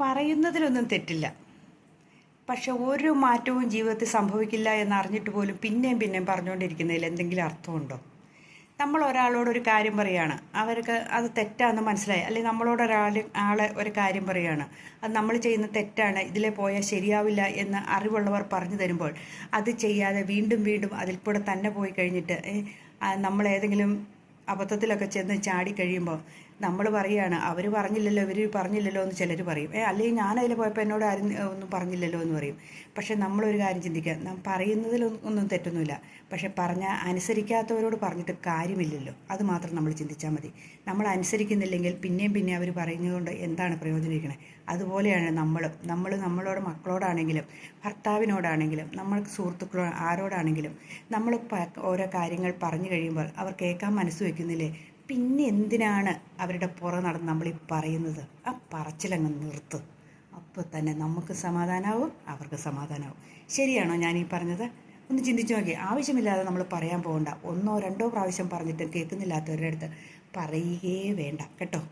പറയുന്നതിലൊന്നും തെറ്റില്ല. പക്ഷെ ഒരു മാറ്റവും ജീവിതത്തിൽ സംഭവിക്കില്ല എന്ന് അറിഞ്ഞിട്ട് പോലും പിന്നെയും പിന്നെയും പറഞ്ഞുകൊണ്ടിരിക്കുന്നതിൽ എന്തെങ്കിലും അർത്ഥമുണ്ടോ? നമ്മൾ ഒരാളോട് ഒരു കാര്യം പറയുകയാണ് അവർക്ക് അത് തെറ്റാണെന്ന് മനസ്സിലായി. അല്ലെങ്കിൽ നമ്മളോട് ഒരാൾ ആളെ ഒരു കാര്യം പറയുകയാണ് അത് നമ്മൾ ചെയ്യുന്ന തെറ്റാണ് ഇതിലെ പോയാൽ ശരിയാവില്ല എന്ന് അറിവുള്ളവർ പറഞ്ഞു തരുമ്പോൾ അത് ചെയ്യാതെ വീണ്ടും വീണ്ടും അതിൽ കൂടെ തന്നെ പോയി കഴിഞ്ഞിട്ട് നമ്മൾ ഏതെങ്കിലും അബദ്ധത്തിലൊക്കെ ചെന്ന് ചാടി കഴിയുമ്പോൾ നമ്മൾ പറയുകയാണ് അവർ പറഞ്ഞില്ലല്ലോ ഇവർ പറഞ്ഞില്ലല്ലോ എന്ന് ചിലർ പറയും. ഏ അല്ലെങ്കിൽ ഞാൻ അതിൽ പോയപ്പോൾ എന്നോട് ആരും ഒന്നും പറഞ്ഞില്ലല്ലോ എന്ന് പറയും. പക്ഷേ നമ്മളൊരു കാര്യം ചിന്തിക്കുക നാം പറയുന്നതിൽ ഒന്നും തെറ്റൊന്നുമില്ല. പക്ഷേ പറഞ്ഞ അനുസരിക്കാത്തവരോട് പറഞ്ഞിട്ട് കാര്യമില്ലല്ലോ. അത് മാത്രം നമ്മൾ ചിന്തിച്ചാൽ മതി. നമ്മൾ അനുസരിക്കുന്നില്ലെങ്കിൽ പിന്നെയും പിന്നെ അവർ പറയുന്നതുകൊണ്ട് എന്താണ് പ്രയോജനം അതുപോലെയാണ് നമ്മൾ നമ്മൾ നമ്മളോട് മക്കളോടാണെങ്കിലും ഭർത്താവിനോടാണെങ്കിലും നമ്മൾക്ക് സുഹൃത്തുക്കളോ ആരോടാണെങ്കിലും നമ്മൾ ഓരോ കാര്യങ്ങൾ പറഞ്ഞു കഴിയുമ്പോൾ അവർ കേൾക്കാൻ മനസ്സ് വയ്ക്കുന്നില്ലേ പിന്നെ എന്തിനാണ് അവരുടെ പുറ നടന്ന് നമ്മൾ ഈ പറയുന്നത്? ആ പറച്ചിലങ്ങ് നിർത്ത്. അപ്പോൾ തന്നെ നമുക്ക് സമാധാനമാവും അവർക്ക് സമാധാനമാവും ശരിയാണോ ഞാൻ ഈ പറഞ്ഞത്? ഒന്ന് ചിന്തിച്ചു നോക്കി ആവശ്യമില്ലാതെ നമ്മൾ പറയാൻ പോകണ്ട ഒന്നോ രണ്ടോ പ്രാവശ്യം പറഞ്ഞിട്ട് കേൾക്കുന്നില്ലാത്തവരുടെ അടുത്ത് പറയുകയേ വേണ്ട. കേട്ടോ?